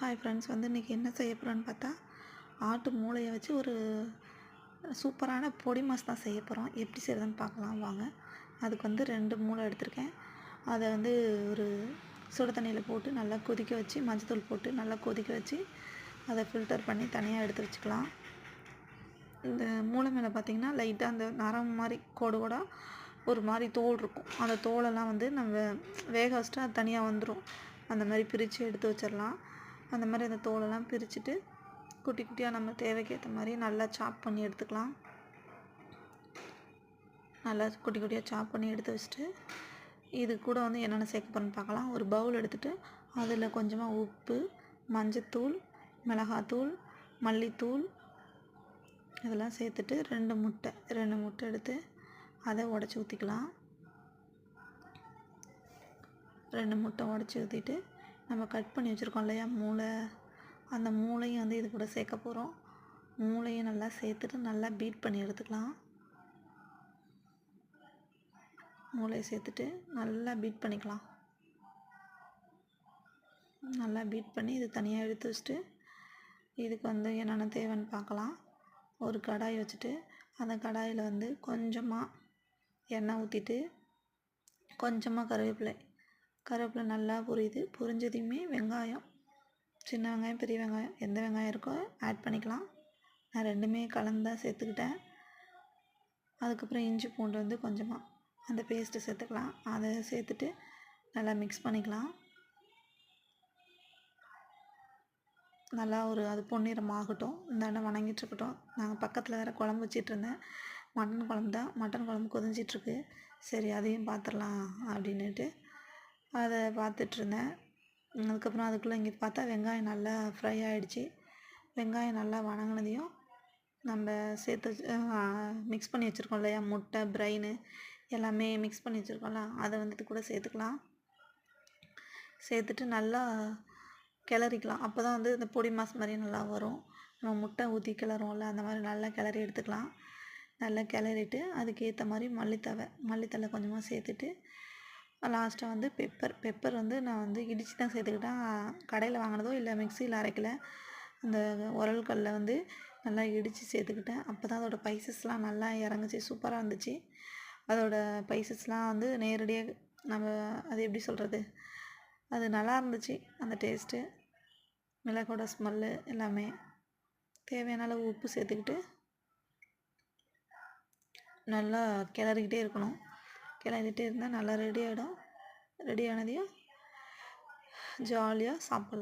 Hi friends வந்து இன்றைக்கி என்ன செய்ய போகிறோன்னு பார்த்தா ஆட்டு மூளையை வச்சு ஒரு சூப்பரான பொடி மாஸ் தான் செய்ய போகிறோம் எப்படி செய்கிறதுன்னு பார்க்கலாம் வாங்க. அதுக்கு வந்து ரெண்டு மூளை எடுத்திருக்கேன். அதை வந்து ஒரு சுடு தண்ணியில் போட்டு நல்லா கொதிக்க வச்சு மஞ்சத்தூள் போட்டு நல்லா கொதிக்க வச்சு அதை ஃபில்டர் பண்ணி தனியாக எடுத்து வச்சுக்கலாம். இந்த மூளை மேலே பார்த்திங்கன்னா லைட்டாக அந்த நரம் மாதிரி கோடு கூட ஒரு மாதிரி தோல் இருக்கும். அந்த தோலெல்லாம் வந்து நம்ம வேக வச்சுட்டு அது தனியாக வந்துடும் அந்த மாதிரி பிரித்து எடுத்து வச்சிடலாம். அந்த மாதிரி அந்த தோலெல்லாம் பிரிச்சுட்டு குட்டி குட்டியாக நம்ம தேவைக்கேற்ற மாதிரி நல்லா சாப் பண்ணி எடுத்துக்கலாம். நல்லா குட்டி குட்டியாக சாப் பண்ணி எடுத்து வச்சுட்டு இது கூட வந்து என்னென்ன சேர்க்க போகிறேன்னு பார்க்கலாம். ஒரு பவுல் எடுத்துகிட்டு அதில் கொஞ்சமாக உப்பு மஞ்சத்தூள் மிளகாத்தூள் மல்லித்தூள் இதெல்லாம் சேர்த்துட்டு ரெண்டு முட்டை ரெண்டு முட்டை எடுத்து அதை உடச்சி ஊற்றிக்கலாம் ரெண்டு முட்டை உடச்சி ஊற்றிட்டு நம்ம கட் பண்ணி வச்சுருக்கோம் இல்லையா? மூளை. அந்த மூளையும் வந்து இது கூட சேர்க்க போகிறோம் மூளையும் நல்லா சேர்த்துட்டு நல்லா பீட் பண்ணி எடுத்துக்கலாம். மூளையை சேர்த்துட்டு நல்லா பீட் பண்ணிக்கலாம். நல்லா பீட் பண்ணி இது தனியாக எடுத்து வச்சுட்டு இதுக்கு வந்து என்னென்ன தேவைன்னு பார்க்கலாம். ஒரு கடாய் வச்சுட்டு அந்த கடாயில் வந்து கொஞ்சமாக எண்ணெய் ஊற்றிட்டு கொஞ்சமாக கருவேப்பிலை கருவேப்பிலை நல்லா பொரியுது. புரிஞ்சதையுமே வெங்காயம். சின்ன வெங்காயம் பெரிய வெங்காயம் எந்த வெங்காயம் இருக்கோ ஆட் பண்ணிக்கலாம். நான் ரெண்டுமே கலந்து தான் சேர்த்துக்கிட்டேன். அதுக்கப்புறம் இஞ்சி பூண்டு வந்து கொஞ்சமாக அந்த பேஸ்ட்டு சேர்த்துக்கலாம். அதை சேர்த்துட்டு நல்லா மிக்ஸ் பண்ணிக்கலாம். நல்லா ஒரு அது பொன்னிறம் ஆகட்டும் இந்த வணங்கிட்டுருக்கட்டும் நாங்கள் பக்கத்தில் வேறு குழம்பு வச்சிட்டு இருந்தேன். மட்டன் குழம்பு தான். மட்டன் குழம்பு கொதிஞ்சிட்ருக்கு சரி அதையும் பார்த்துடலாம் அப்படின்னுட்டு அதை பார்த்துட்ருந்தேன். அதுக்கப்புறம் அதுக்குள்ளே இங்கே பார்த்தா வெங்காயம் நல்லா ஃப்ரை ஆகிடுச்சி வெங்காயம் நல்லா வணங்கினதையும் நம்ம சேர்த்து மிக்ஸ் பண்ணி வச்சுருக்கோம் இல்லையா? முட்டை பிரைனு எல்லாமே மிக்ஸ் பண்ணி வச்சுருக்கோம்ல அதை வந்துட்டு கூட சேர்த்துக்கலாம். சேர்த்துட்டு நல்லா கிளறிக்கலாம். அப்போ தான் வந்து இந்த பொடி மாஸ் மாதிரி நல்லா வரும். நம்ம முட்டை ஊற்றி கிளறுவோம்ல அந்த மாதிரி நல்லா கிளறி எடுத்துக்கலாம். நல்லா கிளறிட்டு அதுக்கேற்ற மாதிரி மல்லித்தவை மல்லித்தலை கொஞ்சமாக சேர்த்துட்டு லாஸ்ட்டாக வந்து பெப்பர் பெப்பர் வந்து நான் வந்து இடித்து தான் சேர்த்துக்கிட்டேன். கடையில் வாங்கினதோ இல்லை மிக்சியில் அரைக்கல. அந்த உரல் கல்லில் வந்து நல்லா இடித்து சேர்த்துக்கிட்டேன். அப்போ தான் அதோடய பைசஸ்லாம் நல்லா இறங்குச்சு சூப்பராக இருந்துச்சு. அதோடய பைசஸ்லாம் வந்து நேரடியாக நம்ம அது எப்படி சொல்கிறது அது நல்லா இருந்துச்சு அந்த டேஸ்ட்டு மிளகோட ஸ்மெல்லு எல்லாமே. தேவையான அளவு உப்பு சேர்த்துக்கிட்டு நல்லா கிளறிக்கிட்டே இருக்கணும். கிளறிக்கிட்டே இருந்தால் நல்லா ரெடி ஆகிடும் ரெடி ஆனதையும் ஜாலியாக சாப்பிட்லாம்.